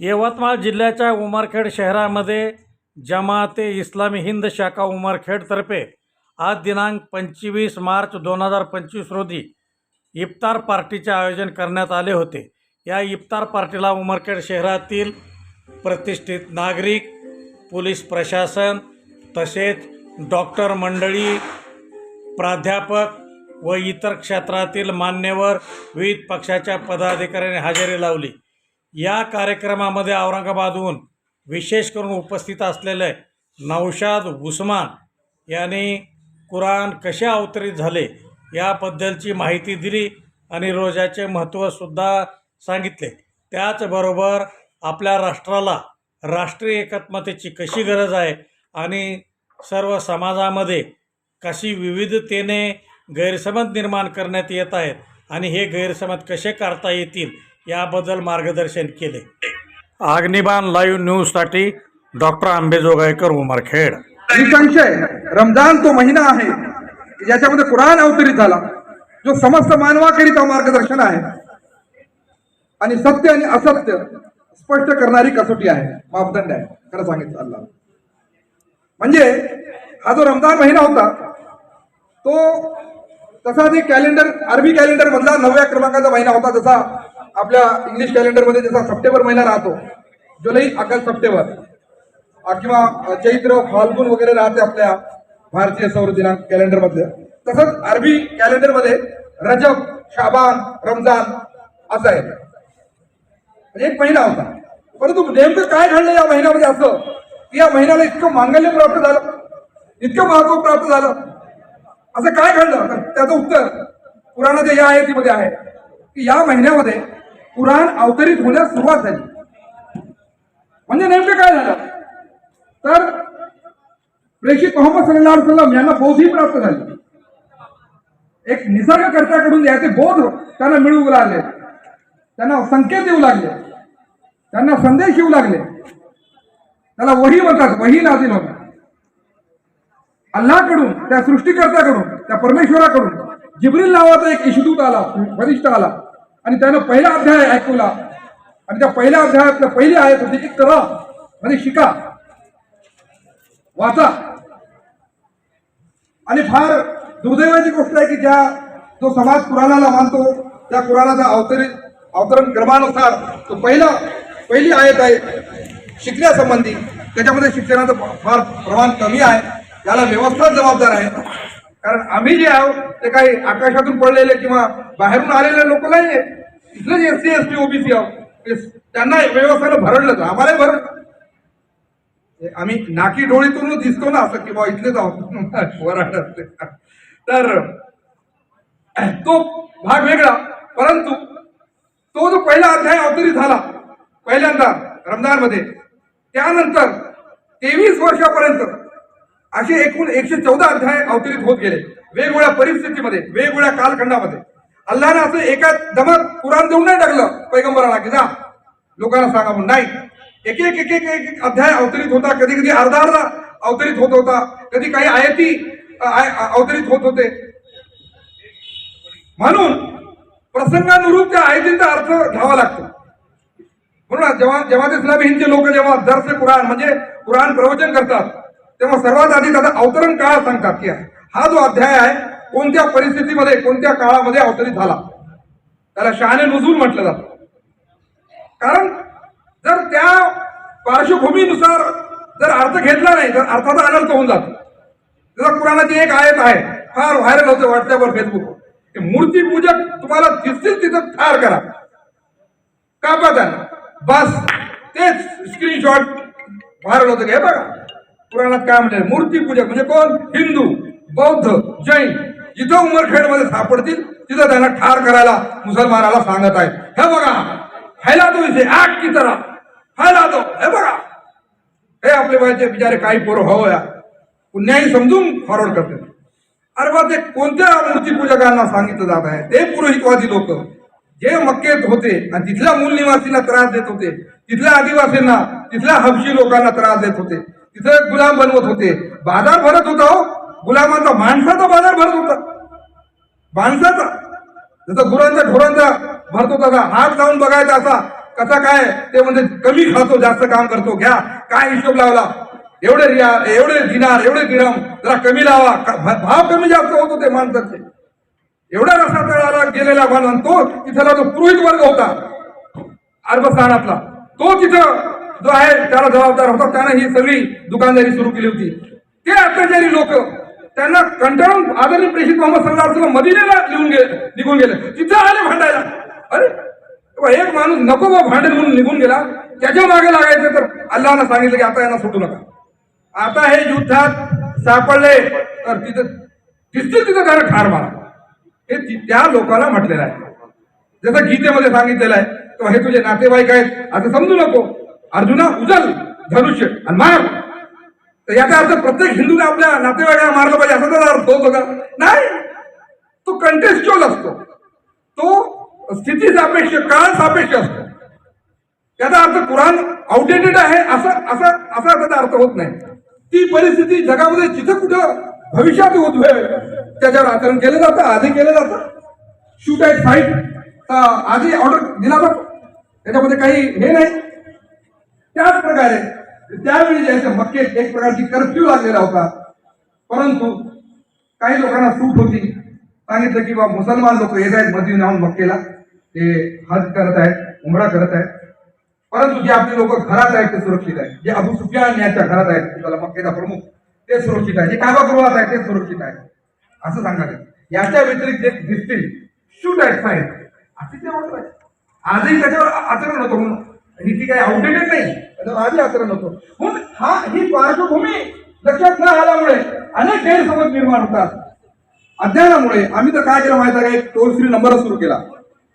यवतमाळ जिल्ह्याच्या उमरखेड शहरामध्ये जमाते इस्लामी हिंद शाखा उमरखेडतर्फे आज दिनांक पंचवीस मार्च दोन हजार पंचवीस रोजी इफ्तार पार्टीचे आयोजन करण्यात आले होते. या इफ्तार पार्टीला उमरखेड शहरातील प्रतिष्ठित नागरिक पोलीस प्रशासन तसेच डॉक्टर मंडळी प्राध्यापक व इतर क्षेत्रातील मान्यवर विविध पक्षाच्या पदाधिकाऱ्यांनी हजेरी लावली. या कार्यक्रमामध्ये औरंगाबादहून विशेष करून उपस्थित असलेले नौशाद उस्मान यांनी कुराण कसे अवतरित झाले याबद्दलची माहिती दिली आणि रोजाचे महत्त्वसुद्धा सांगितले. त्याचबरोबर आपल्या राष्ट्राला राष्ट्रीय एकात्मतेची कशी गरज आहे आणि सर्व समाजामध्ये कशी विविधतेने गैरसमज निर्माण करण्यात येत आहेत आणि हे गैरसमज कसे काढता येतील याबद्दल मार्गदर्शन केले. अग्निबाण लाईव्ह न्यूजसाठी डॉक्टर आंबेजोगाईकर उमरखेड. निसंशय रमजान तो महिना आहे ज्याच्यामध्ये कुराण अवतरित झाला. जो समस्त मानवाकरिता मार्गदर्शन आहे. आणि सत्य आणि असत्य स्पष्ट करणारी कसोटी आहे. मापदंड आहे. खरं सांगितलं अल्ला म्हणजे हा जो रमजान महिना होता तो तसा जे कॅलेंडर अरबी कॅलेंडर मधला नवव्या क्रमांकाचा महिना होता जसा आपल्या इंग्लिश कॅलेंडरमध्ये जसा सप्टेंबर महिना राहतो. जुलै ऑगस्ट सप्टेंबर. किंवा चैत्र फाल्गुन वगैरे राहते आपल्या भारतीय सौर दिनांक कॅलेंडर तसंच अरबी कॅलेंडरमध्ये रजब शाबान रमजान असं आहे. म्हणजे एक महिना होता. परंतु नेमकं काय घडलं या महिन्यामध्ये असं? की या महिन्याला इतकं मांगल्य प्राप्त झालं. इतकं महत्त्व प्राप्त झालं. असं काय घडलं? त्याचं उत्तर पुराणाच्या या आयतीमध्ये आहे की या महिन्यामध्ये कुराण अवतरित होण्यास सुरुवात झाली. म्हणजे नेमकं काय झालं? तर प्रेषित मोहम्मद सल्लाह अलैहि यांना बोधी प्राप्त झाली. एक निसर्गकर्त्याकडून याचे बोध त्यांना मिळवू लागले. त्यांना संकेत येऊ लागले. त्यांना संदेश येऊ लागले. त्याला वही म्हणतात वही नाजील होता. अल्लाकडून त्या सृष्टीकर्त्याकडून त्या परमेश्वराकडून जिब्रील नावाचा एक इशदूत आला वरिष्ठ आला. आणि त्यानं पहिला अध्याय ऐकवला. आणि त्या पहिल्या अध्यायातलं पहिली आयत होती की करा म्हणजे शिका. वाचा. आणि फार दुर्दैवाची गोष्ट आहे की ज्या जो समाज कुराणाला मानतो त्या कुराणाचा अवतरित अवतरण क्रमानुसार तो पहिला पहिली आयत आहे शिकण्यासंबंधी. त्याच्यामध्ये शिक्षणाचं फार प्रमाण कमी आहे. याला व्यवस्थाच जबाबदार आहे. कारण आम्ही जे आहोत ते काही आकाशातून पडलेले किंवा बाहेरून आलेले लोक नाही आहे इथले जे S C S T OBC आहोत. ते त्यांना व्यवस्थेनं भरडलं आम्हालाही भरड आम्ही नाकी डोळीतून दिसतो ना असं किंवा इथलेच आहोत. वराडातले. तर तो भाग वेगळा. परंतु तो जो पहिला अध्याय अवतरित झाला पहिल्यांदा रमजानमध्ये त्यानंतर तेवीस वर्षापर्यंत असे एकूण एकशे चौदा अध्याय अवतरित होत गेले. वेगवेगळ्या परिस्थितीमध्ये वेगवेगळ्या कालखंडामध्ये. अल्लानं असं एका दमात कुराण देऊन नाही टाकलं पैगंबराला की जा. लोकांना सांगा म्हणून नाही. एक एक एक एक एक अध्याय अवतरित होता कधी कधी अर्धा अर्धा अवतरित होत होता कधी काही आयती आय- अवतरित होत होते. म्हणून प्रसंगानुरूप त्या आयतींचा अर्थ घ्यावा लागतो. म्हणून जेव्हा जेव्हा ते इस्लामी हिंदचे लोक जेव्हा दर्श कुराण म्हणजे कुराण प्रवचन करतात तेव्हा सर्वात आधी त्याचा अवतरण काळ सांगतात की हा जो अध्याय आहे कोणत्या परिस्थितीमध्ये कोणत्या काळामध्ये अवतरित झाला? त्याला शहाणे नुजूल म्हटलं जातं. कारण जर त्या पार्श्वभूमीनुसार जर अर्थ घेतला नाही तर अर्थाचा अनर्थ होऊन जातो. जसं कुराणाची एक आयत आहे फार व्हायरल होते व्हॉट्सअपवर फेसबुकवर मूर्ती पूजक तुम्हाला दिसतील तिथं ठार करा. का बस तेच स्क्रीनशॉट व्हायरल होतं हे बघा. पुराणात काय म्हणते मूर्ती पूजक म्हणजे कोण? हिंदू बौद्ध जैन. जिथं उमरखेडमध्ये सापडतील तिथं त्यांना ठार करायला मुसलमानाला सांगत आहे हे बघा हायला तो इथे आग की तरह. फैला तो हे बघा. हे आपले बायचे बिचारे काही पोरं हो या पुण्याही समजून फॉरवर्ड करते अरे बा ते कोणत्या मूर्तीपूजकांना सांगितलं जात आहे? ते पुरोहितवादी लोक. जे मक्केत होते आणि तिथल्या मूल निवासींना त्रास देत होते तिथल्या आदिवासींना तिथल्या हबशी लोकांना त्रास देत होते. तिथे गुलाम बनवत होते. बाजार भरत होता हो. गुलामांचा माणसाचा बाजार भरत होता. माणसाचा. जसं गुरांचा ढोरांचा भरत होता का? हात लावून बघायचा असा. कसा काय? ते म्हणजे कमी खातो जास्त काम करतो. घ्या. काय हिशोब लावला? एवढे रिया एवढे दिनार एवढे दिरम. जरा कमी लावा. भाव कमी जास्त होत होते माणसाचे. एवढा रसा तळाला गेलेला माणूस. तो तिथला जो पुरोहित वर्ग होता अरबस्थानातला तो तिथं जो आहे त्याला जबाबदार होता. त्यानं ही सगळी दुकानदारी सुरू केली होती. ते अत्याचारी लोक त्यांना कंटाळून आदरणीय प्रेषित मोहम्मद सल्ला अलैहि मदिनेला लिहून गेले निघून गेले. तिथं आले भांडायला. अरे एक माणूस नको बा भांडेल म्हणून निघून गेला. त्याच्यामागे लागायचं तर अल्लाहनं सांगितलं की आता यांना सुटू नका. आता हे युद्धात सापडले तर तिथं तिथं तिथं त्यानं ठार मारा हे त्या लोकांना म्हटलेलं आहे. जसं गीतेमध्ये सांगितलेलं आहे तेव्हा हे तुझे नातेवाईक आहेत असं समजू नको. अर्जुना उचल धनुष्य आणि मार तर याचा अर्थ प्रत्येक हिंदूने आपल्या नातेवाईकाला मारलं पाहिजे असा त्याचा अर्थ होतो का? नाही. तो कंटेस्च्युअल असतो. तो स्थिती सापेक्ष काळ सापेक्ष असतो. त्याचा अर्थ कुराण आउटडेटेड आहे असं असं असा त्याचा अर्थ होत नाही. ती परिस्थिती जगामध्ये जिथं कुठं भविष्यात उद्भवेल त्याच्यावर आचरण केलं जातं आधी केलं जातं. शूट ॲट फाईट आधी ऑर्डर दिला जातो. त्याच्यामध्ये काही हे नाही. त्याच प्रकारे त्यावेळी जे मक्केत एक प्रकारची कर्फ्यू लागलेला होता. परंतु काही लोकांना सूट होती. सांगितलं की बा मुसलमान लोक येत आहेत मदीन जाऊन मक्केला ते हज करत आहेत उमरा करत आहेत. परंतु जे आपले लोक घरात आहेत ते सुरक्षित आहेत. जे अबू सुफियान यांच्या घरात आहेत त्याला मक्केचा प्रमुख ते सुरक्षित आहे जे काबागृहात आहे ते सुरक्षित आहे असं सांगायचं याच्या व्यतिरिक्त जे दिसतील शूट ॲट साईड असे ते ऑर्डर आहे आजही त्याच्यावर आचरण होतं म्हणून. ही ती काही आउटडेटेड नाही आजही आचरण होतं. म्हणून हा ही पार्श्वभूमी लक्षात न आल्यामुळे अनेक गैरसमज निर्माण होतात. अज्ञानामुळे. आम्ही तर काय केलं माहिती आहे टोल फ्री नंबरच सुरू केला.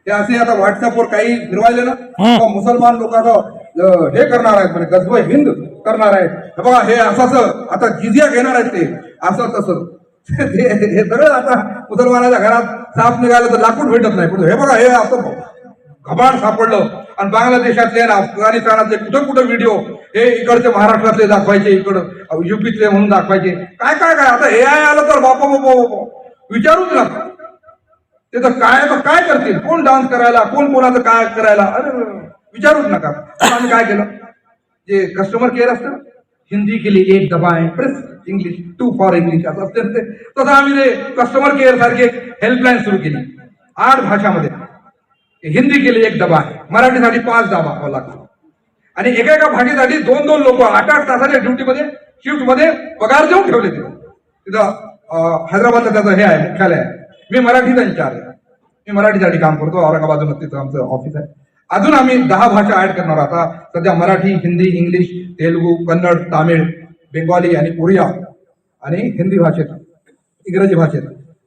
ते असे आता व्हॉट्सअपवर काही फिरवायले ना का मुसलमान लोक आता अं, हे करणार आहेत म्हणजे गजब हिंद करणार आहेत. हे बघा हे असं असं आता जिजिया घेणार आहेत ते. असं तसं ते हे सगळं आता मुसलमानाच्या घरात साप निघालं तर लाकूड भेटत नाही. पण हे बघा हे असं घबाड सापडलं. आणि बांगलादेशातले आणि अफगाणिस्तानातले कुठं कुठं व्हिडिओ हे इकडचे महाराष्ट्रातले दाखवायचे इकडं युपीतले म्हणून दाखवायचे. काय काय काय? आता ए आय आलं तर बापा बापा बापा. विचारूच नका ते तर काय तर काय करतील? कोण डान्स करायला? कोण कोणाचं काय करायला? अरे विचारूच नका. आम्ही काय केलं? जे कस्टमर केअर असतं ना, हिंदी के लिए एक दबाएं press English two for English असं असते तसं आम्ही ते कस्टमर केअर सारखी एक हेल्पलाईन सुरू केली. आठ भाषामध्ये. हिंदी के लिए एक दबा आहे मराठीसाठी पाच दाबा हो लागतो आणि एका एका भाषेसाठी दोन दोन लोक आठ आठ तासाच्या ड्युटीमध्ये शिफ्टमध्ये पगार देऊन ठेवले तिथं तिथं हैदराबादचं त्याचं हे आहे मुख्यालय आहे. मी मराठीचा इंचार्ज आहे. मी मराठीसाठी काम करतो. औरंगाबादमध्ये तिथं आमचं ऑफिस आहे. अजून आम्ही दहा भाषा ऍड करणार आता सध्या मराठी हिंदी इंग्लिश तेलुगू कन्नड तामिळ बेंगॉली आणि उडिया आणि हिंदी भाषेत इंग्रजी भाषेत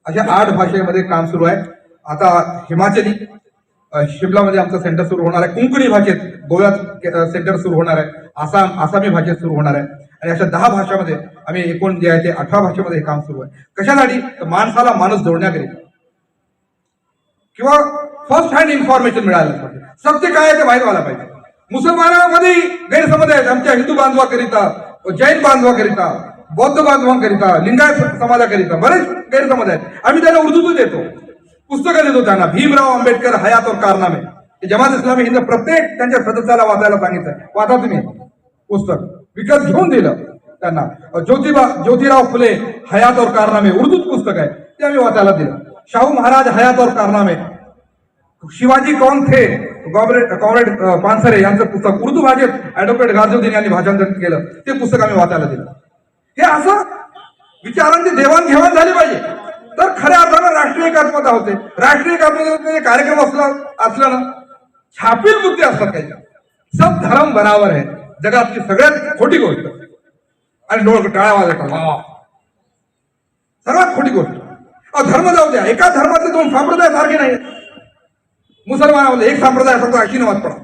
अशा आठ भाषेमध्ये काम सुरू आहे. आता हिमाचली शिमलामध्ये आमचं सेंटर सुरू होणार आहे. कोंकणी भाषेत गोव्यात सेंटर सुरू होणार आहे. आसाम आसामी भाषेत सुरू होणार आहे. आणि अशा दहा भाषामध्ये आम्ही एकूण जे आहे ते अठरा भाषेमध्ये हे काम सुरू आहे. कशासाठी? तर माणसाला माणूस जोडण्याकरिता. किंवा फर्स्ट हँड इन्फॉर्मेशन मिळालं पाहिजे. सत्य काय आहे ते माहीत व्हायला पाहिजे. मुसलमानामध्ये गैरसमज आहेत. आमच्या हिंदू बांधवाकरिता जैन बांधवाकरिता बौद्ध बांधवांकरिता लिंगायत समाजाकरिता बरेच गैरसमज आहेत. आम्ही त्यांना उर्दूतून देतो. पुस्तकं देतो त्यांना. भीमराव आंबेडकर हयात और कारनामे. हे जमात इस्लामी हिंद प्रत्येक त्यांच्या सदस्याला वाचायला सांगितलं वाचा तुम्ही. पुस्तक. विकत घेऊन दिलं त्यांना. ज्योतिबा ज्योतिराव फुले हयात और कारनामे. उर्दूत पुस्तक आहे. ते आम्ही वाचायला दिलं. शाहू महाराज हयात और कारनामे. शिवाजी कौन थे? कॉम्रेड कॉम्रेड पानसरे यांचं पुस्तक. उर्दू भाषेत ऍडव्होकेट गाजुद्दीन यांनी भाषांतर केलं. ते पुस्तक आम्ही वाचायला दिलं. हे असं विचारांची देवाणघेवाण झाली पाहिजे. तर खऱ्या अर्थानं राष्ट्रीय एकात्मता होते. राष्ट्रीय एकात्मतेचे कार्यक्रम असला असला ना छापील मुद्दे असतात काही सब धर्म बनावर आहे. जगातली सगळ्यात खोटी गोष्ट. आणि डोळ टाळ्या वाजवतात वा. सर्वात खोटी गोष्ट. धर्म जाऊ द्या. एका धर्मातले दोन संप्रदाय सारखे नाही मुसलमानामध्ये एक संप्रदाय सांगतो अशी नमाज पडा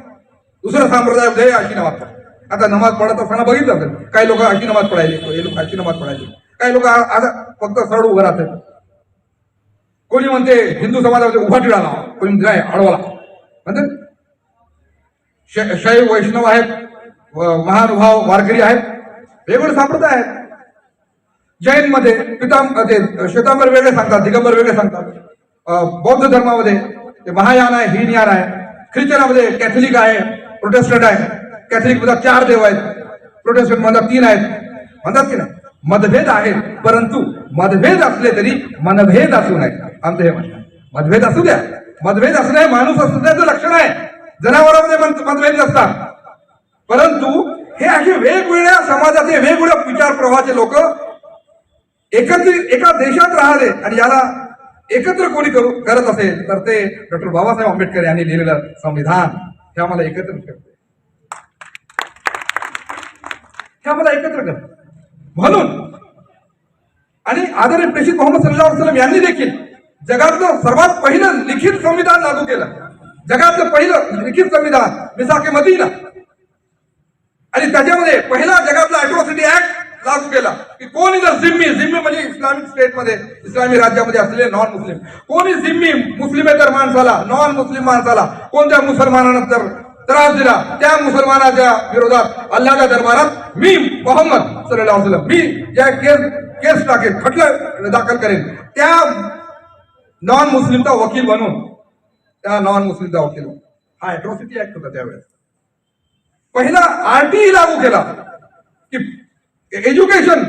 दुसरा संप्रदाय उद्या अशी नमाज पडा आता नमाज पडत असताना बघितलं असेल. काही लोक अशी नमाज पडायली हे लोक अशी नमाज पडायली काही लोक आता फक्त सरळ उभं राहतात. कोणी म्हणते हिंदू समाजामध्ये उभा टिळा लावा कोणी म्हणते नाही लावा. म्हणते शैव वैष्णव आहेत महानुभाव वारकरी आहेत वेगवेगळे संप्रदाय आहेत. जैनमध्ये पिताम ते श्वेतांबर वेगळे सांगतात दिगंबर वेगळे सांगतात. बौद्ध धर्मामध्ये ते महायान आहे हिनयान आहे ख्रिश्चनामध्ये कॅथलिक आहे प्रोटेस्टंट आहे. कॅथलिकमध्ये चार देव आहेत प्रोटेस्टंटमध्ये तीन आहेत. म्हणतात की नाही मतभेद आहेत परंतु मतभेद असले तरी मनभेद असू नये. आमचं हे म्हणणं मतभेद असू द्या. मतभेद असू द्या माणूस असण्याचं लक्षण आहे. जनावरांमध्ये मतभेद नसतात. परंतु हे असे वेगवेगळ्या समाजाचे वेगवेगळ्या विचार प्रवाहाचे लोक एकत्रित एका देशात राहले आणि याला एकत्र कोणी करू करत असेल तर ते डॉक्टर बाबासाहेब आंबेडकर यांनी लिहिलेलं संविधान हे आम्हाला एकत्र करते. हे आम्हाला एकत्र करत. म्हणून आणि आदरणीय प्रेषित मोहम्मद सल्लाह वसलम यांनी देखील जगातलं सर्वात पहिलं लिखित संविधान लागू केलं. जगातलं पहिलं लिखित संविधान मिसाके मदीना. पहिला जगातला अॅट्रॉसिटी ऍक्ट लागू की जर जिम्मी जिम्मी म्हणजे इस्लामिक स्टेटमध्ये इस्लामी राज्यामध्ये असलेले नॉन मुस्लिम कोणी जिम्मी मुस्लिमेतर माणसाला नॉन मुस्लिम माणसाला, कोणत्या मुसलमानानं जर त्रास दिला, त्या मुसलमानाच्या विरोधात अल्लाच्या दरबारात मी मोहम्मद वसल्लम, मी ज्या केस केस टाकेल, खटलं दाखल करेन नॉन मुस्लिमचा वकील बनून त्या नॉन मुस्लिमचा वकील बनून. हा अॅट्रॉसिटी ऍक्ट होता त्यावेळेस पहिला आरटीई लागू केला की एज्युकेशन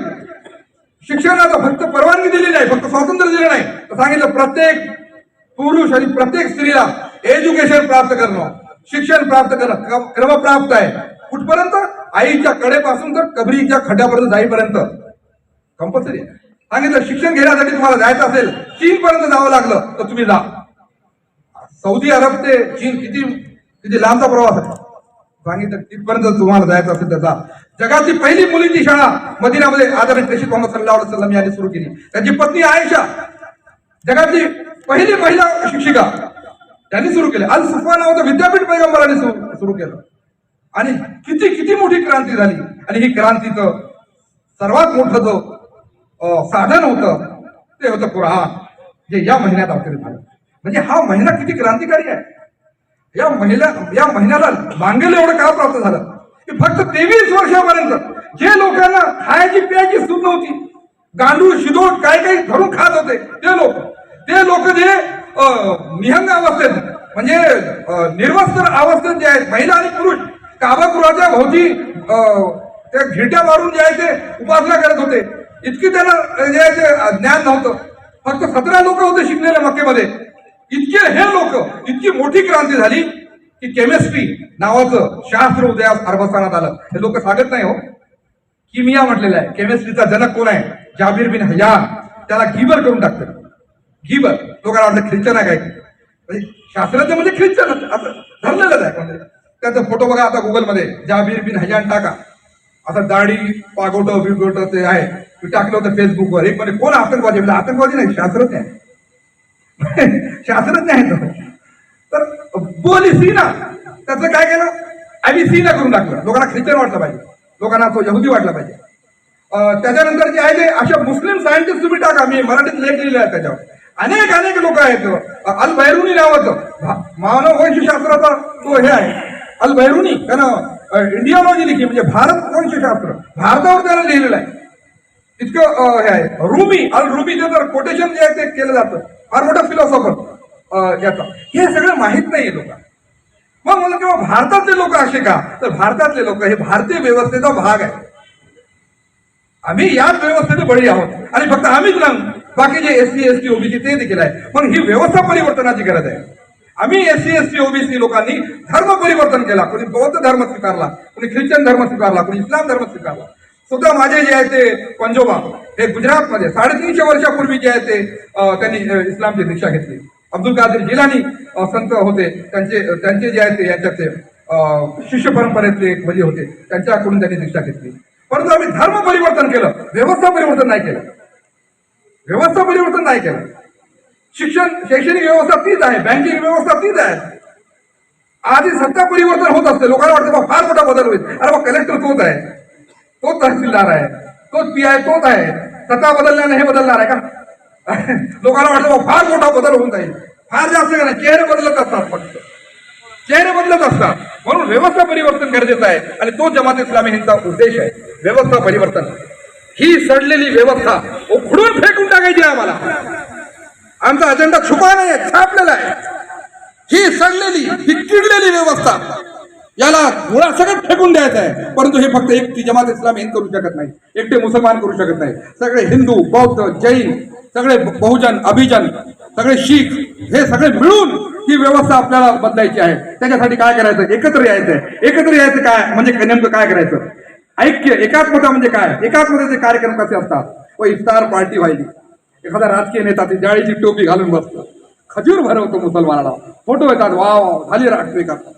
शिक्षणाला फक्त परवानगी दिली नाही फक्त स्वातंत्र्य दिलं नाही तर सांगितलं प्रत्येक पुरुष आणि प्रत्येक स्त्रीला एज्युकेशन प्राप्त करणं शिक्षण प्राप्त करणं क्रम- प्राप्त आहे कुठपर्यंत आईच्या कडेपासून तर कबरीच्या खड्ड्यापर्यंत जाईपर्यंत कंपल्सरी आहे सांगितलं शिक्षण घेण्यासाठी तुम्हाला जायचं असेल चीन पर्यंत जावं लागलं तर तुम्ही जा. सौदी अरब ते चीन किती किती लांबचा प्रवास आहे? सांगितलं तिथपर्यंत तुम्हाला जायचं असेल त्याचा जगाची पहिली मुलीची शाळा मदिनामध्ये आदरणीय प्रेषित मोहम्मद सल्लाह सल्लम यांनी सुरू केली. त्यांची पत्नी आयशा जगातली पहिली महिला शिक्षिका त्यांनी सुरू केली. अल सुफा नावाचं विद्यापीठ पैगंबराने सुरू केलं. आणि किती किती मोठी क्रांती झाली. आणि ही क्रांतीचं सर्वात मोठं जो साधन होतं ते होतं कुराण जे या महिन्यात अवतरित झालं. म्हणजे हा महिना किती क्रांतिकारी आहे. या महिला या महिन्याला मांगेल एवढं का प्राप्त झालं? की फक्त तेवीस वर्षापर्यंत जे लोकांना खायची प्यायची सूट नव्हती गांडूळ शिदोट काय काही धरून खात होते ते लोक ते लोक जे निहंग अवस्थेत म्हणजे निर्वस्त्र अवस्थेत जे आहेत महिला आणि पुरुष काबागृहाच्या भोवती अं, त्या घिरट्या मारून जे आहे ते उपासना करत होते. इतकी त्यांना अं, ज्ञान नव्हतं. फक्त सतरा लोक होते शिकलेले मक्केमध्ये. इतके हे लोक इतकी मोठी क्रांती झाली की केमिस्ट्री नावाचं शास्त्र उदयास अर्भस्थानात आलं. हे लोक सांगत नाही हो. किमिया म्हटलेलं आहे. केमिस्ट्रीचा जनक कोण आहे? जाबीर बिन हयान त्याला गिबर करून टाकतं गिबर लोकांना वाटलं ख्रिश्चन आहे काय? म्हणजे म्हणजे ख्रिश्चन असं धरलेलंच आहे म्हणजे त्याचा फोटो बघा आता गुगलमध्ये जाबीर बिन हयान टाका. आता दाढी पागोट बिगोट ते आहे. तू टाकलं होतं फेसबुकवर एक पण कोण आतंकवादी? म्हणजे आतंकवादी नाही शास्त्रज्ञ आहे शास्त्रज्ञ आहे तो. तर बोली सीना. त्याचं काय केलं? आम्ही सीना करून टाकलं. लोकांना ख्रिश्चन वाटलं पाहिजे. लोकांना तो यहुदी वाटला पाहिजे. त्याच्यानंतर जे आहे ते अशा मुस्लिम सायंटिस्ट तुम्ही टाका. मी मराठीत लेख लिहिला आहे त्याच्यावर. अनेक अनेक लोक आहेत. अल बैरुनी नावाचं. भा- मानव वंशशास्त्राचा तो हे आहे. अल बैरुनी त्यानं इंडियालॉजी लिखी. म्हणजे भारत वंशशास्त्र. भारतावर त्यानं लिहिलेलं आहे. इतकं हे आहे. रुमी अल रुमीचं जर कोटेशन जे आहे ते केलं जातं. फार मोठा फिलॉसॉफर याचा. हे सगळं माहीत नाहीये लोक. मग मला किंवा भारतातले लोक असे का? तर भारतातले लोक हे भारतीय व्यवस्थेचा भाग आहे आम्ही याच व्यवस्थेचे बळी आहोत. आणि फक्त आम्हीच नाही बाकीचे S C S T OBC ते देखील आहे मग ही व्यवस्था परिवर्तनाची गरज आहे. आम्ही एससी एस टी ओबीसी लोकांनी धर्म परिवर्तन केला. कोणी बौद्ध धर्म स्वीकारला कोणी ख्रिश्चन धर्म स्वीकारला कोणी इस्लाम धर्म स्वीकारला. सुद्धा माझे जे आहे ते पंजोबा हे गुजरातमध्ये साडेतीनशे वर्षापूर्वी जे आहे ते त्यांनी इस्लामची दीक्षा घेतली. अब्दुल कादर जिलानी संत होते. त्यांचे त्यांचे जे आहे ते याच्यात शिष्य परंपरेतले एक वली होते. त्यांच्याकडून त्यांनी दीक्षा घेतली. परंतु आम्ही धर्म परिवर्तन केलं. व्यवस्था परिवर्तन नाही केलं. व्यवस्था परिवर्तन नाही केलं. शिक्षण शैक्षणिक व्यवस्था तीच आहे. बँकिंग व्यवस्था तीच आहे. आधी सत्ता परिवर्तन होत असते. लोकांना वाटतं फार मोठा बदल होईल. अरे बा कलेक्टर तोच आहे. तो तहसीलदार आहे तो पी आय तोच आहे. सत्ता बदलल्याने हे बदलणार आहे का? लोकांना वाटतं बा फार मोठा बदल होऊन जाईल. फार जास्त का नाही चेहरे बदलत असतात फक्त. चेहरे बदलत असतात. म्हणून व्यवस्था परिवर्तन गरजेचं आहे. आणि तो जमात इस्लामी हिंदचा उद्देश आहे. व्यवस्था परिवर्तन. ही सडलेली व्यवस्था उखडून फेकून टाकायची आहे आम्हाला. आमचा अजेंडा छुपा नाही आहे छापलेला आहे. ही सडलेली ही किडलेली व्यवस्था. याला मुळा सगळं फेकून द्यायचं आहे. परंतु हे फक्त एकटी जमात इस्लाम हिंद करू शकत नाही. एकटे मुसलमान करू शकत नाही. सगळे हिंदू बौद्ध जैन सगळे बहुजन अभिजन सगळे शीख हे सगळे मिळून ही व्यवस्था आपल्याला बदलायची आहे. त्याच्यासाठी काय करायचं? एकत्र यायचंय. एकत्र यायचं काय? म्हणजे नेमकं काय करायचं? ऐक्य एकात्मता म्हणजे काय? एकात्मतेचे कार्यक्रम कसे असतात? व इफ्तार पार्टी व्हायची एखादा राजकीय नेता ती जाळीची टोपी घालून बसतो. खजूर भरवतो मुसलमानाला. फोटो येतात वा झाली राष्ट्रीय करतात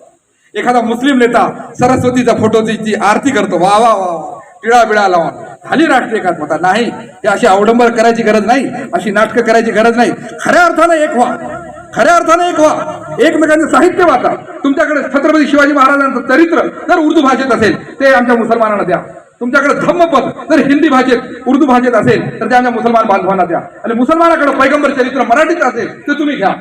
एखादा मुस्लिम नेता सरस्वतीचा फोटोची ती आरती करतो. वा वा वा वा. टिळा बिळा लावून. झाली राष्ट्रीय एकात्मता नाही हे अशी अवडंबर करायची गरज नाही अशी नाटकं करायची गरज नाही. खऱ्या अर्थानं एक व्हा. खऱ्या अर्थानं एक व्हा. एकमेकांचं साहित्य वाचा. तुमच्याकडे छत्रपती शिवाजी महाराजांचं चरित्र जर उर्दू भाषेत असेल ते आमच्या मुसलमानांना द्या. तुमच्याकडे धम्मपद जर हिंदी भाषेत उर्दू भाषेत असेल तर ते आमच्या मुसलमान बांधवांना द्या. आणि मुसलमानाकडे पैगंबर चरित्र मराठीत असेल ते तुम्ही घ्या.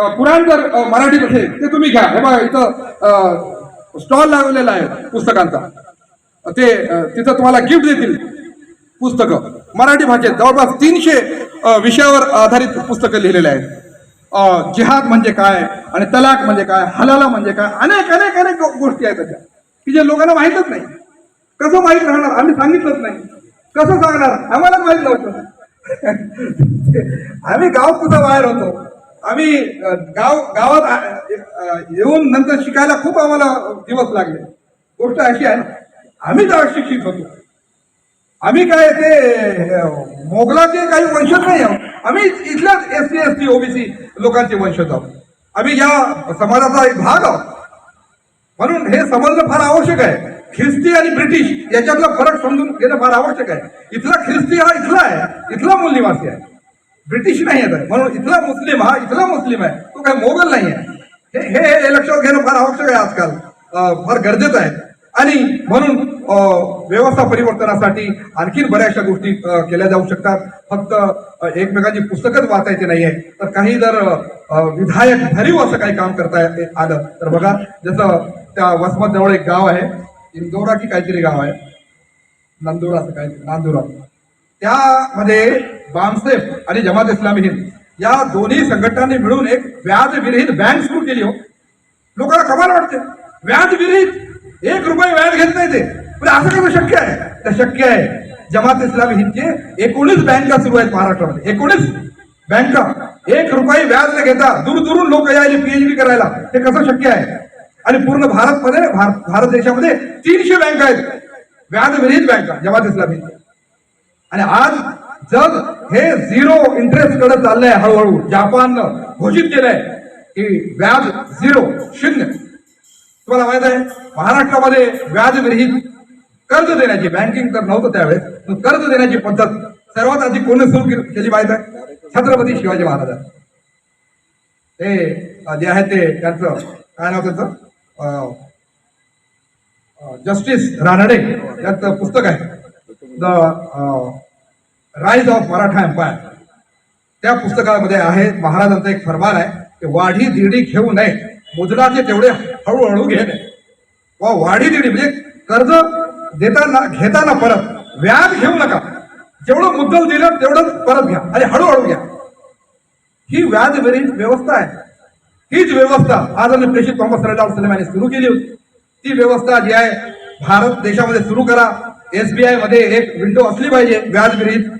अ, जर मराठीत असेल ते तुम्ही घ्या. हे बघा इथं स्टॉल लावलेला आहे पुस्तकांचा. ते तिथं तुम्हाला गिफ्ट देतील पुस्तकं. मराठी भाषेत जवळपास तीनशे विषयावर आधारित पुस्तकं लिहिलेले आहेत. जिहाद म्हणजे काय आणि तलाक म्हणजे काय हलाला म्हणजे काय अनेक अनेक अनेक गोष्टी आहेत त्याच्या की जे लोकांना माहीतच नाही. कसं माहीत राहणार? आम्ही सांगितलंच नाही. कसं सांगणार? आम्हाला माहीत नव्हतं. आम्ही गाव कुठं बाहेर होतो. आम्ही गाव गावात येऊन नंतर शिकायला खूप आम्हाला दिवस लागले. गोष्ट अशी आहे आम्ही जेव्हा शिक्षित होतो आम्ही काय ते मोगलाचे काही वंशज नाही आहोत. आम्ही इथल्याच S C S T OBC लोकांचे वंशज आहोत. आम्ही या समाजाचा एक भाग आहोत. म्हणून हे समजणं फार आवश्यक आहे. ख्रिस्ती आणि ब्रिटिश याच्यातला फरक समजून घेणं फार आवश्यक आहे. इथला ख्रिस्ती हा इथला आहे इथला मूल्यवासी आहे. ब्रिटिश नाही आहे म्हणून इथला मुस्लिम हा इथला मुस्लिम आहे. तो काही मोगल नाही आहे. हे हे लक्षात घेणं फार आवश्यक आहे आजकाल. फार गरजेचं आहे. आणि म्हणून व्यवस्था परिवर्तनासाठी आणखीन बऱ्याचशा गोष्टी केल्या जाऊ शकतात. फक्त एकमेकांची पुस्तकच वाचायची नाही आहे. तर काही जर विधायक भरीव असं काही काम करता आलं तर बघा जसं त्या वसमत जवळ एक गाव आहे. इंदोरा की काहीतरी गाव आहे. नंदोरा असं काहीतरी नांदुरा. त्यामध्ये बामसेफ आणि जमात इस्लामी हिंद. या दोन्ही संघटनांनी मिळून एक व्याज विरहित बँक सुरू केली हो. लोकांना कमाल वाटते. व्याज विरहित एक रुपये व्याज घेत नाही ते. पण असं कसं शक्य आहे? तर शक्य आहे. जमात इस्लामी हिंदचे एकोणीस बँका सुरू आहेत महाराष्ट्रामध्ये. एकोणीस बँका एक रुपये व्याज न घेता दूर दूरून लोक यायचे पीएचडी करायला. ते कसं शक्य आहे? आणि पूर्ण भारतमध्ये भारत भारत देशामध्ये तीनशे बँका आहेत. व्याज विरहित बँका जमात इस्लामी आणि आज जग हे झिरो इंटरेस्टकडे चाललंय हळूहळू. जपाननं घोषित केलंय की व्याज झिरो शून्य. तुम्हाला माहीत आहे महाराष्ट्रामध्ये व्याज विरहित कर्ज देण्याची बँकिंग तर नव्हतं त्यावेळेस पण कर्ज देण्याची पद्धत सर्वात आधी कोणी सुरू केली माहीत आहे? छत्रपती शिवाजी महाराज. ते जे आहे ते त्यांचं काय नाव त्यांचं? जस्टिस रानडे यांचं पुस्तक आहे. The rise of Maratha empire त्या पुस्तकामध्ये आहे महाराजांचं एक फरमान आहे की वाढी दिडी घेऊ नये. मुद्राचे तेवढे हळूहळू घे नये वा वाढी दिडी म्हणजे कर्ज देताना घेताना परत. व्याज घेऊ नका. जेवढं मुद्दल दिलं तेवढं परत घ्या. आणि हळूहळू घ्या. ही व्याज विरहित व्यवस्था आहे. हीच व्यवस्था आदरणीय प्रेषित मोहम्मद सल्लाह सलम यांनी सुरू केली होती. ती व्यवस्था जी आहे भारत देशामध्ये सुरू करा. एसबीआयमध्ये एक विंडो असली पाहिजे व्याज विरहित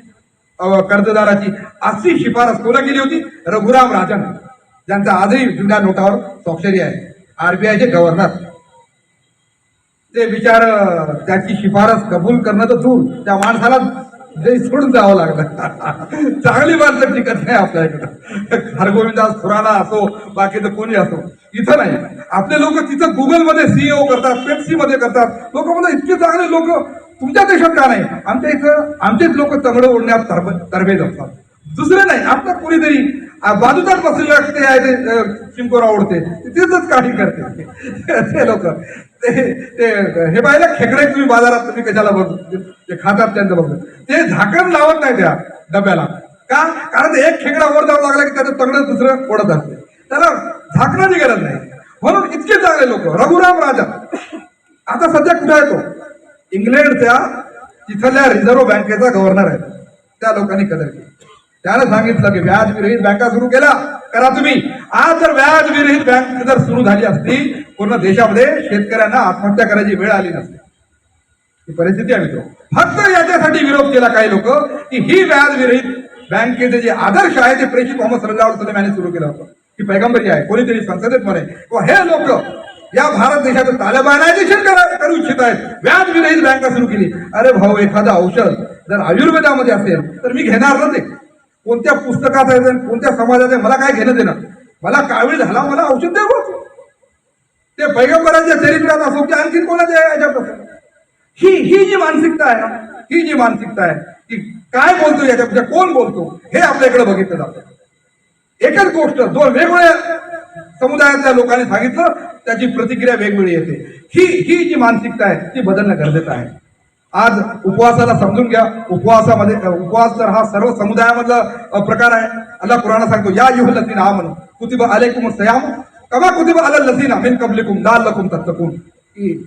कर्जदाराची अशी शिफारस कोणा केली होती? रघुराम राजन. ज्यांचा आजही जुन्या नोटावर स्वाक्षरी आहे. आरबीआयचे गव्हर्नर ते विचार त्याची शिफारस कबूल करणं तर दूर. त्या माणसाला जे सोडून जावं लागलं. चांगली माणसं टिकत नाही आपल्या इकडं हरगोविंदास खुराना असो बाकीचं कोणी असो इथं नाही. आपले लोक तिथं गुगलमध्ये सीईओ करतात पेप्सी मध्ये करतात. लोक म्हणतात इतके चांगले लोक तुमच्या देशात का नाही? आमच्या इथं आमचेच लोक तंगडं ओढण्यात तरबे तरबेज असतात. दुसरे नाही आपलं कोणीतरी आ, बाजूचाच बसलेलं ते आहे ते चिमकोर आवडते तिथेच काठी करते. ते लोक. ते ते हे पाहिलं खेकडे तुम्ही बाजारात तुम्ही कशाला बघ? ते खातात त्यांचं बघ. ते झाकण लावत नाही त्या डब्याला. का? कारण ते एक खेकडा वर जाऊ लागला की त्याचं तंगड दुसरं ओढत असते. त्याला झाकणाची गरज नाही. म्हणून इतके चांगले लोक रघुराम राजा. आता सध्या कुठे आहे तो? इंग्लंडच्या तिथल्या रिझर्व्ह बँकेचा गव्हर्नर आहे. त्या लोकांनी कदर केली. त्यानं सांगितलं की व्याज विरहित बँका सुरू केल्या. करा तुम्ही. आज जर व्याज विरहित बँक जर सुरू झाली असती पूर्ण देशामध्ये शेतकऱ्यांना आत्महत्या करायची वेळ आली नसते. ही परिस्थिती आहे मित्र. फक्त याच्यासाठी विरोध केला काही लोक की ही व्याज विरहित बँकेचे जे आदर्श आहे ते प्रेषित मोहम्मद सल्लाह सलम यांनी सुरू केलं होतं. ही पैगंबरी आहे. कोणीतरी संसदेत म्हणे हे लोक या भारत देशाचं तालिबानायझेशन करा- करू इच्छित आहेत व्याज विरहित बँका सुरू केली. अरे भाऊ एखादं औषध जर आयुर्वेदामध्ये असेल तर मी घेणार ना ते. कोणत्या पुस्तकात आहे कोणत्या समाजात आहे मला काय घेणं देणं? मला कावीळ झाला मला औषध द्या ते पैगंबराच्या चरित्रात असो की आणखी कोणाच्या याच्यापासून ही ही जी मानसिकता आहे ना ही जी मानसिकता आहे की काय बोलतो याच्यापेक्षा कोण बोलतो हे आपल्याकडे बघितलं जातं. एकच गोष्ट दोन वेगवेगळ्या समुदायातल्या लोकांनी सांगितलं त्याची प्रतिक्रिया वेगवेगळी येते. ही ही जी मानसिकता आहे ती बदलणं गरजेचं आहे. आज उपवासाला समजून घ्या. उपवासामध्ये उपवास तर हा सर्व समुदायामधला प्रकार आहे. अल्ला कुराणा सांगतो या युह हा आमन कुतिब अलैकुम सयाम कमा कुतिब अलल लसीना अमिन कबलिकुम दाल लकुम तत्तकुम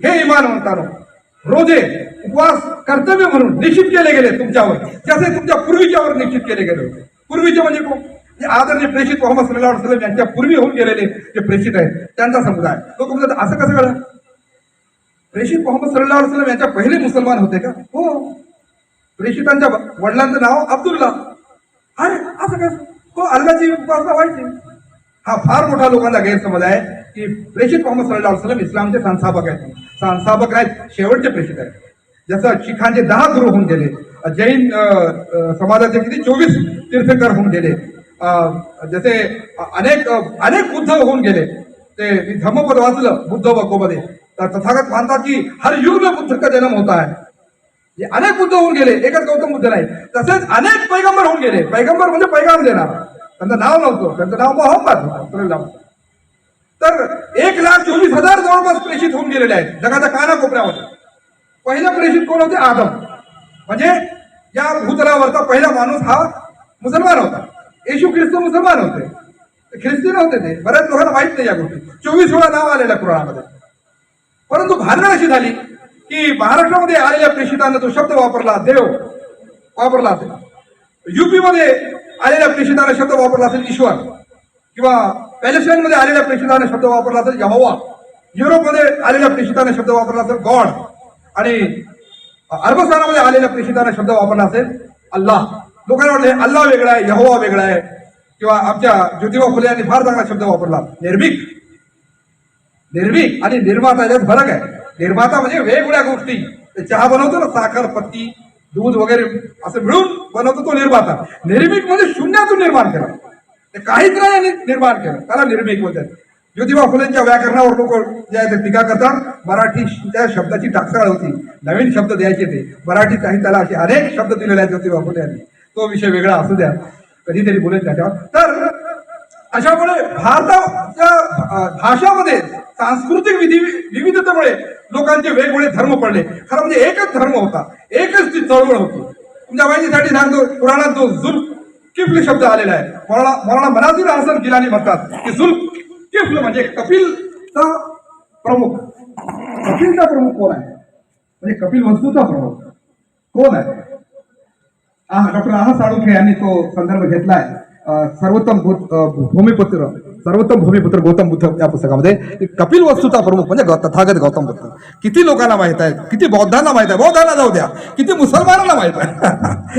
हे इमान म्हणतानो रोजे उपवास कर्तव्य म्हणून निश्चित केले गेले तुमच्यावर जसे तुमच्या पूर्वीच्यावर निश्चित केले गेले होते. पूर्वीचे म्हणजे कोण? जे आदरणीय प्रेषित मोहम्मद सल्ला वसलम यांच्या पूर्वी होऊन गेलेले जे प्रेषित आहेत त्यांचा समुदाय. लोक म्हणतात असं कसं कळलं? प्रेषित मोहम्मद सल्ला वसलम यांच्या पहिले मुसलमान होते का? हो. प्रेषितांच्या वडिलांचं नाव अब्दुल्ला. अरे असं कसं? हो अल्लाची उपासना व्हायची. हा फार मोठा लोकांचा गैरसमज आहे की प्रेषित मोहम्मद सल्ला वसलम इस्लामचे संस्थापक आहेत. संस्थापक आहेत शेवटचे प्रेषित आहेत. जसं शिखांचे दहा गुरु होऊन गेले. जैन समाजाचे किती? चोवीस तीर्थकर होऊन गेले. जसे अनेक अनेक बुद्ध होऊन गेले. ते मी धम्मपद वाचलं बुद्ध बकोमध्ये तर तथागत मानतात की हर युग में बुद्ध का जन्म होता है? हे अनेक बुद्ध होऊन गेले एकच गौतम बुद्ध नाही. तसेच अनेक पैगंबर होऊन गेले. पैगंबर म्हणजे पैगाम देणार. त्यांचं नाव नव्हतं. त्यांचं नाव मोहम्मद. होतं तर एक लाख चोवीस हजार जवळपास प्रेषित होऊन गेलेले आहेत. जगाच्या कानाकोपऱ्यामध्ये पहिला प्रेषित कोण होते? आदम. म्हणजे या भूतलावरचा पहिला माणूस हा मुसलमान होता. येशू ख्रिस्त मुसलमान होते. ते ख्रिस्ती नव्हते ते. बऱ्याच लोकांना माहीत नाही या गोष्टी. चोवीस वेळा नाव आलेल्या कुराणामध्ये. परंतु भानगड अशी झाली की महाराष्ट्रामध्ये आलेल्या प्रेषितांना तो शब्द वापरला देव वापरला असेल. युपीमध्ये आलेल्या प्रेषितांना शब्द वापरला असेल ईश्वर. किंवा पॅलेस्टाईनमध्ये आलेल्या प्रेषितांना शब्द वापरला असेल यहोवा. युरोपमध्ये आलेल्या प्रेषितांना शब्द वापरला असेल गॉड. आणि अरबस्थानामध्ये आलेल्या प्रेषितांना शब्द वापरला असेल अल्लाह. लोकांना वाटलं अल्ला वेगळा आहे यहोवा वेगळा आहे. किंवा आमच्या ज्योतिबा फुले यांनी फार चांगला शब्द वापरला निर्भीक. निर्भीक आणि निर्माता याच्यात फरक आहे. निर्माता म्हणजे वेगवेगळ्या गोष्टी. ते चहा बनवतो ना साखर पत्ती दूध वगैरे असं मिळून बनवतो तो निर्माता. निर्भीक म्हणजे शून्यातून निर्माण केला. ते काहीच नाही निर्माण केलं. त्याला निर्भीक म्हणतात. ज्योतिबा फुलेंच्या व्याकरणावर लोक जे आहे ते टीका करतात. मराठी त्या शब्दाची टाकसाळ होती. नवीन शब्द द्यायचे ते. मराठी साहित्याला असे अनेक शब्द दिलेले आहेत ज्योतिबा फुले यांनी. तो विषय वेगळा असू द्या. कधीतरी बोलेल त्याच्यावर. तर अशामुळे भारताच्या भाषामध्ये सांस्कृतिक विधी विविधतेमुळे लोकांचे वेगवेगळे धर्म पडले. खरं म्हणजे एकच धर्म होता. एकच ती चळवळ होती. तुमच्या माहितीसाठी सांगतो पुराणात जो जुल्फ किफल शब्द आलेला आहे. मौलाना मौलाना मनाजीर हसन गिलानी म्हणतात की जुल्फ किफल म्हणजे कपिलचा प्रमुख. कपिलचा प्रमुख कोण आहे? म्हणजे कपिल वस्तूचा प्रमुख. कोण आहे? हा डॉक्टर आहा साळुंखे यांनी तो संदर्भ घेतलाय. सर्वोत्तम भूमिपुत्र सर्वोत्तम भूमिपुत्र गौतम बुद्ध या पुस्तकामध्ये. कपिल वस्तूचा प्रमुख म्हणजे गौ- तथागत गौतम बुद्ध. किती लोकांना माहीत आहे किती बौद्धांना माहीत आहे बौद्धांना जाऊ द्या. किती मुसलमानांना माहीत आहे.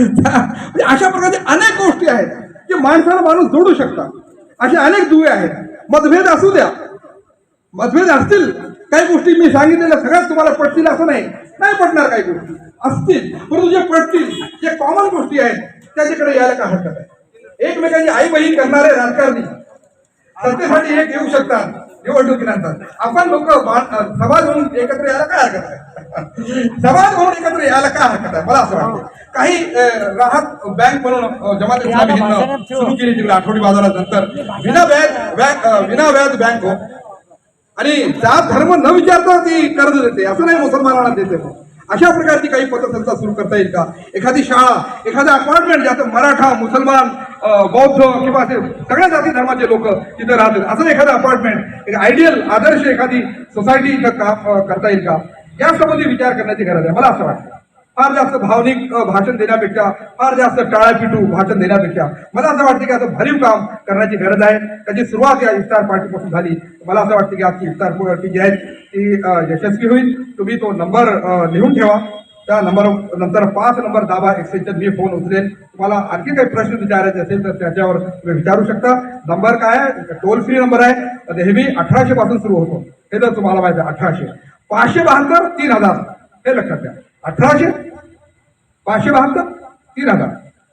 म्हणजे अशा प्रकारचे अनेक गोष्टी आहेत की माणसाला माणूस जोडू शकतात. असे अनेक दुवे आहेत. मतभेद असू द्या. मतभेद असतील काही गोष्टी मी सांगितलेल्या सगळ्याच तुम्हाला पटतील असं नाही. नाही पटणार काही गोष्टी. असतील. परंतु जे पटतील जे कॉमन गोष्टी आहेत त्याच्याकडे यायला काय हरकत आहे? एकमेकांची आई बहीण करणारे राजकारणी सत्तेसाठी एक येऊ शकतात निवडणुकीनंतर आपण लोक समाज म्हणून एकत्र यायला काय हरकत आहे? समाज म्हणून एकत्र यायला काय हरकत आहे? मला असं वाटतं. काही राहत बँक म्हणून जमात इस्लामी सुरू केली तिकडे आठवडी बाजारानंतर विना व्याज बँक विना व्याज बँक हो. आणि जात धर्म न विचारता ती कर्ज देते असं नाही मुसलमानांना देते मग. अशा प्रकारची काही पथसंस्था सुरू करता येईल का? एखादी शाळा एखादं अपार्टमेंट ज्याचं मराठा मुसलमान बौद्ध किंवा असे सगळ्या जाती धर्माचे लोक तिथे राहतील असं एखादं अपार्टमेंट एक आयडियल आदर्श एखादी सोसायटी इथं काम करता येईल का? यासंबंधी विचार करण्याची गरज आहे. मला असं वाटतं. फार जास्त भावनिक भाषण देण्यापेक्षा फार जास्त टाळापिटू भाषण देण्यापेक्षा मला असं वाटतं की असं भरीव काम करण्याची गरज आहे. त्याची सुरुवात या इफ्तार पार्टीपासून झाली. मला असं वाटतं की आजची इफ्तार पार्टी जी आहे ती यशस्वी होईल. तुम्ही तो नंबर लिहून ठेवा. त्या नंबर नंतर पाच नंबर दाबा एक्सटेन्शन मी फोन उचलेल तुम्हाला आणखी काही प्रश्न विचारायचे असेल तर त्याच्यावर तुम्ही विचारू शकता. नंबर काय आहे? टोल फ्री नंबर आहे. नेहमी अठराशे पासून सुरू होतो. हे तर तुम्हाला माहिती आहे अठराशे. पाचशे बहात्तर तीन हजार. हे लक्षात घ्या. अठराशे पाचशे बहात्तर तीन हजार.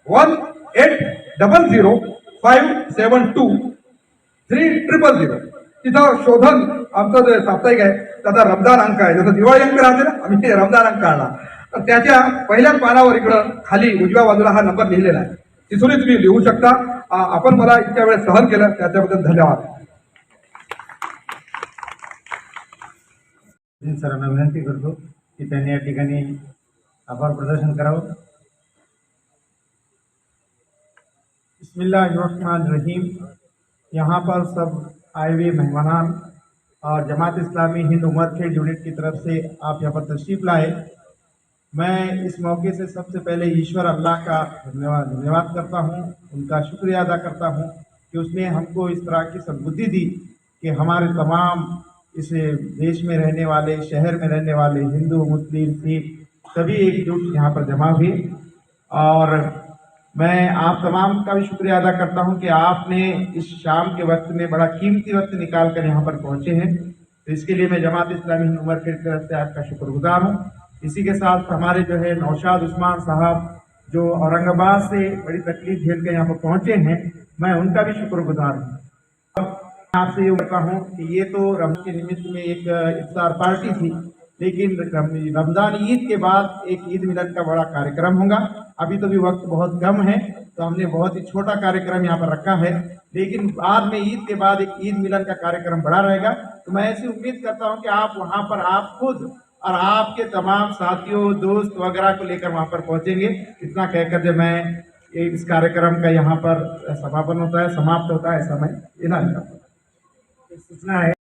One eight double zero five seven two three triple zero. तिथं शोधन आमचं जे साप्ताहिक आहे त्याचा रमदान अंक आहे. जसं दिवाळी अंक राहते ना आम्ही ते रमदान अंक काढला तर त्याच्या पहिल्याच पानावर इकडं खाली उजव्या बाजूला हा नंबर लिहिलेला आहे. तिथूनही तुम्ही लिहू शकता. आपण मला इतक्या वेळेस सहन केलं त्याच्याबद्दल धन्यवाद. सरांना विनंती करतो की आभार प्रदर्शन करावं रहीम। यहाँ पर सब आए हुए मेहमान और जमात इस्लामी हिंद उमर खेल यूनिट की तरफ़ से आप यहाँ पर तशरीफ़ लाए। मैं इस मौके से सबसे पहले ईश्वर अल्लाह का धन्यवाद धन्यवाद करता हूँ, उनका शुक्रिया अदा करता हूँ कि उसने हमको इस तरह की सदबुद्धि दी कि हमारे तमाम इस देश में रहने वाले, शहर में रहने वाले हिंदू, मुस्लिम, सिख सभी एकजुट यहाँ पर जमा हुए। और मैं आप तमाम का भी शुक्रिया अदा करता हूँ कि आपने इस शाम के वक्त में बड़ा कीमती वक्त निकाल कर यहाँ पर पहुँचे हैं। तो इसके लिए मैं जमात इस्लामी उमर की तरफ़ से आपका शुक्रगुजार हूँ। इसी के साथ हमारे जो है नौशाद उस्मान साहब, जो औरंगाबाद से बड़ी तकलीफ़ झेल कर यहाँ पर पहुँचे हैं, मैं उनका भी शुक्रगुजार हूँ। आपसे ये कहता हूँ कि ये तो रमज़ान के निमित्त में एक इफ्तार पार्टी थी, लेकिन रमज़ान ईद के बाद एक ईद मिलन का बड़ा कार्यक्रम होगा। अभी तो भी वक्त बहुत कम है तो हमने बहुत ही छोटा कार्यक्रम यहाँ पर रखा है, लेकिन बाद में ईद के बाद एक ईद मिलन का कार्यक्रम बड़ा रहेगा। तो मैं ऐसी उम्मीद करता हूँ कि आप वहाँ पर, आप खुद और आपके तमाम साथियों, दोस्त वगैरह को लेकर वहाँ पर पहुँचेंगे। इतना कहकर जब मैं इस कार्यक्रम का यहाँ पर समापन होता है, समाप्त होता है ऐसा मैं ऐलान करता हूँ सूचना है